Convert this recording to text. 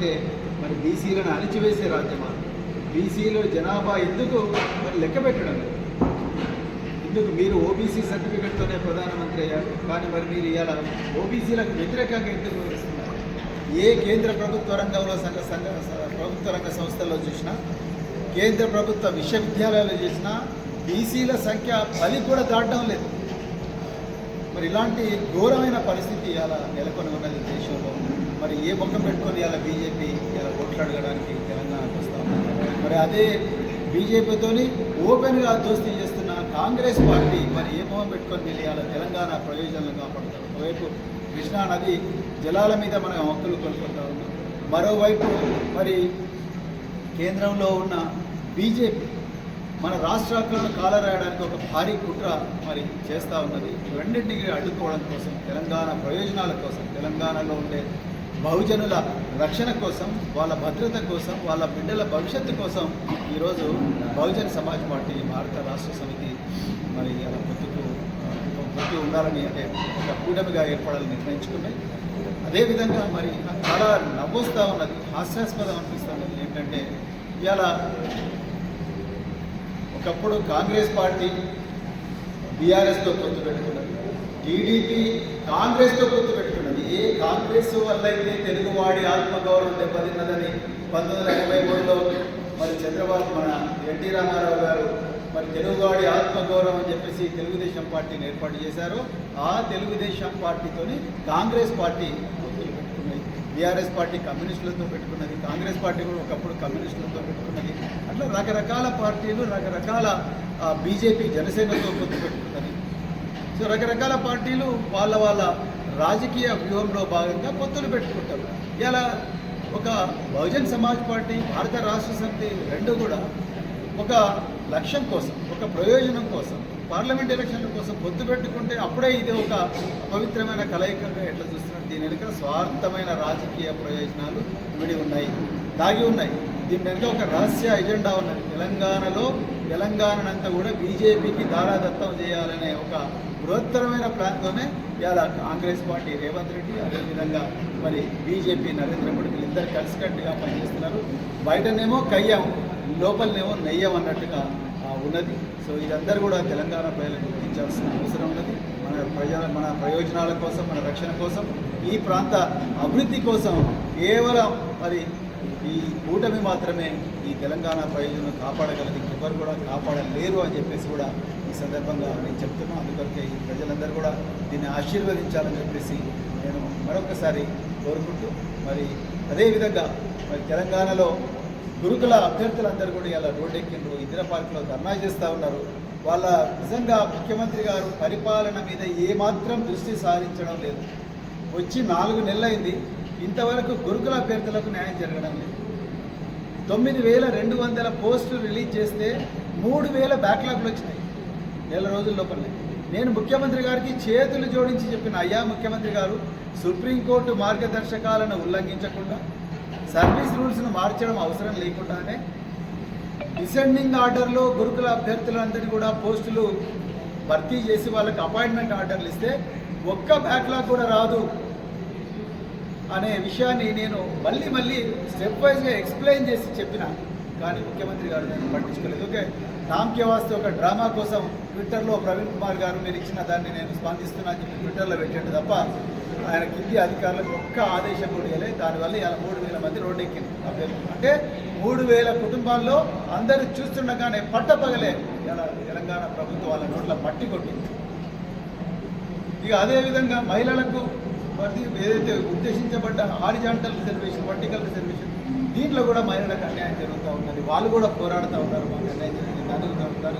అంటే మరి బీసీలను అణిచివేసే రాజ్యమా? బీసీలో జనాభా ఎందుకు మరి లెక్క పెట్టడం లేదు? ఎందుకు మీరు ఓబీసీ సర్టిఫికెట్తోనే ప్రధానమంత్రి అయ్యారు. కానీ మరి మీరు ఇవాళ ఓబీసీలకు వ్యతిరేకంగా ఎందుకు వివరిస్తున్నారు ఏ కేంద్ర ప్రభుత్వ రంగంలో సంఘ సంఘ ప్రభుత్వ రంగ సంస్థల్లో చూసినా కేంద్ర ప్రభుత్వ విశ్వవిద్యాలయాలు చేసినా బీసీల సంఖ్య పది కూడా దాటడం లేదు. మరి ఇలాంటి ఘోరమైన పరిస్థితి ఇలా నెలకొని ఉన్నది దేశంలో మరి ఏ ముఖం పెట్టుకొని ఇలా బీజేపీ ఇలా కొట్లాడడానికి తెలంగాణకు వస్తాం మరి అదే బీజేపీతోని ఓపెన్గా దోస్తీ చేస్తున్న కాంగ్రెస్ పార్టీ మరి ఏ మొహం పెట్టుకొని వెళ్ళి ఇలా తెలంగాణ ప్రయోజనాలను కాపాడుతారు? ఒకవైపు కృష్ణా నది జలాల మీద మనం హక్కులు కోల్పోతా ఉన్నాం మరోవైపు మరి కేంద్రంలో ఉన్న బీజేపీ మన రాష్ట్రాలను కాలరాయడానికి ఒక భారీ కుట్ర మరి చేస్తూ ఉన్నది. రెండింటిని అడ్డుకోవడం కోసం తెలంగాణ ప్రయోజనాల కోసం తెలంగాణలో ఉండే బహుజనుల రక్షణ కోసం వాళ్ళ భద్రత కోసం వాళ్ళ బిడ్డల భవిష్యత్తు కోసం ఈరోజు బహుజన సమాజ్ పార్టీ భారత రాష్ట్ర సమితి మరి అలా పొత్తుకు పొత్తు ఉండాలని అంటే ఒక కూటమిగా ఏర్పడాలని నిర్ణయించుకున్నాయి. అదేవిధంగా మరి చాలా నవ్వొస్తూ ఉన్నది హాస్యాస్పదం అనిపిస్తూ ఉన్నది ఏంటంటే ఇవాళ ఒకప్పుడు కాంగ్రెస్ పార్టీ బీఆర్ఎస్తో పొత్తు పెట్టుకున్నది టీడీపీ కాంగ్రెస్తో పొత్తు పెట్టుకున్నది. ఏ కాంగ్రెస్ వల్ల అయితే తెలుగువాడి ఆత్మగౌరవం దెబ్బతిన్నదని పంతొమ్మిది వందల ఎనభై మూడులో మరి చంద్రబాబు మన ఎన్టీ రామారావు గారు మరి తెలుగువాడి ఆత్మగౌరవం అని చెప్పేసి తెలుగుదేశం పార్టీని ఏర్పాటు చేశారు. ఆ తెలుగుదేశం పార్టీతోని కాంగ్రెస్ పార్టీ పెట్టుకున్నది. బీఆర్ఎస్ పార్టీ కమ్యూనిస్టులతో పెట్టుకున్నది. కాంగ్రెస్ పార్టీ కూడా ఒకప్పుడు కమ్యూనిస్టులతో పెట్టుకున్నది. అట్లా రకరకాల పార్టీలు రకరకాల బీజేపీ జనసేనతో పొత్తు పెట్టుకున్నది. సో రకరకాల పార్టీలు వాళ్ళ వాళ్ళ రాజకీయ వ్యూహంలో భాగంగా పొత్తులు పెట్టుకుంటారు. ఇలా ఒక బహుజన్ సమాజ్ పార్టీ భారత రాష్ట్ర సమితి రెండు కూడా ఒక లక్ష్యం కోసం ఒక ప్రయోజనం కోసం పార్లమెంట్ ఎలక్షన్ల కోసం పొత్తు పెట్టుకుంటే అప్పుడే ఇది ఒక పవిత్రమైన కలయికగా ఎట్లా చూస్తున్నారు? దీని వెనుక స్వార్థమైన రాజకీయ ప్రయోజనాలు విడి ఉన్నాయి. దాగి ఉన్నాయి. దీని వెనుక ఒక రహస్య ఎజెండా ఉన్నది. తెలంగాణలో తెలంగాణనంతా కూడా బీజేపీకి దారాదత్తం చేయాలనే ఒక బృహత్తరమైన ప్లాన్తోనే ఇవాళ కాంగ్రెస్ పార్టీ రేవంత్ రెడ్డి అదేవిధంగా మరి బీజేపీ నరేంద్ర మోడీ వీళ్ళిద్దరు కలిసికట్టుగా పనిచేస్తున్నారు. బయటనేమో కయ్యం లోపలనేమో నెయ్యం అన్నట్టుగా ఉన్నది. సో ఇదందరూ కూడా తెలంగాణ ప్రజలకు గుర్తించాల్సిన అవసరం ఉన్నది. మన ప్రజల మన ప్రయోజనాల కోసం మన రక్షణ కోసం ఈ ప్రాంత అభివృద్ధి కోసం కేవలం మరి ఈ కూటమి మాత్రమే ఈ తెలంగాణ ప్రయోజనం కాపాడగలదు ఎవరు కూడా కాపాడలేరు అని చెప్పేసి కూడా ఈ సందర్భంగా నేను చెప్తున్నాను అందుకొరకే ఈ ప్రజలందరూ కూడా దీన్ని ఆశీర్వదించాలని చెప్పేసి నేను మరొకసారి కోరుకుంటూ మరి అదేవిధంగా మరి తెలంగాణలో గురుకుల అభ్యర్థులందరూ కూడా ఇలా రోడ్డెక్కిండ్రు ఇందిరా పార్కులో ధర్నా చేస్తూ ఉన్నారు. వాళ్ళ నిజంగా ముఖ్యమంత్రి గారు పరిపాలన మీద ఏమాత్రం దృష్టి సారించడం లేదు. వచ్చి నాలుగు నెలలైంది. ఇంతవరకు గురుకుల అభ్యర్థులకు న్యాయం జరగడం లేదు. తొమ్మిది వేల రెండు వందల పోస్టులు రిలీజ్ చేస్తే మూడు వేల బ్యాక్లాగ్లు వచ్చినాయి నెల రోజుల లోపలనే. నేను ముఖ్యమంత్రి గారికి చేతులు జోడించి చెప్పిన అయ్యా ముఖ్యమంత్రి గారు సుప్రీంకోర్టు మార్గదర్శకాలను ఉల్లంఘించకుండా సర్వీస్ రూల్స్ను మార్చడం అవసరం లేకుండానే డిసెండింగ్ ఆర్డర్లో గురుకుల అభ్యర్థులందరినీ కూడా పోస్టులు భర్తీ చేసి వాళ్ళకి అపాయింట్మెంట్ ఆర్డర్లు ఇస్తే ఒక్క బ్యాక్లాగ్ కూడా రాదు. అనే విషయాన్ని నేను మళ్ళీ మళ్ళీ స్టెప్ వైజ్గా ఎక్స్ప్లెయిన్ చేసి చెప్పిన. కానీ ముఖ్యమంత్రి గారు నేను పట్టించుకోలేదు. ఓకే రామ్ వాస్తే ఒక డ్రామా కోసం ట్విట్టర్లో ప్రవీణ్ కుమార్ గారు మీరు ఇచ్చిన దాన్ని నేను స్పందిస్తున్నా అని చెప్పి ట్విట్టర్లో పెట్టాడు తప్ప ఆయన కింది అధికారులకు ఒక్క ఆదేశం కూడా ఇవ్వలేదు. దానివల్ల ఇలా మూడు వేల మంది రోడ్డు ఎక్కింది. అంటే మూడు వేల కుటుంబాల్లో అందరూ చూస్తుండగానే పట్టపగలే ఇలా తెలంగాణ ప్రభుత్వం వాళ్ళ నోట్ల పట్టి కొట్టింది. ఇక అదేవిధంగా మహిళలకు ప్రతి ఏదైతే ఉద్దేశించబడ్డ హారిజాంటల్ రిజర్వేషన్ వర్టికల్ రిజర్వేషన్ దీంట్లో కూడా మహిళలకు అన్యాయం జరుగుతూ ఉన్నది. వాళ్ళు కూడా పోరాడుతూ ఉన్నారు మాకు అన్యాయం జరిగింది అడుగుతూ ఉంటారు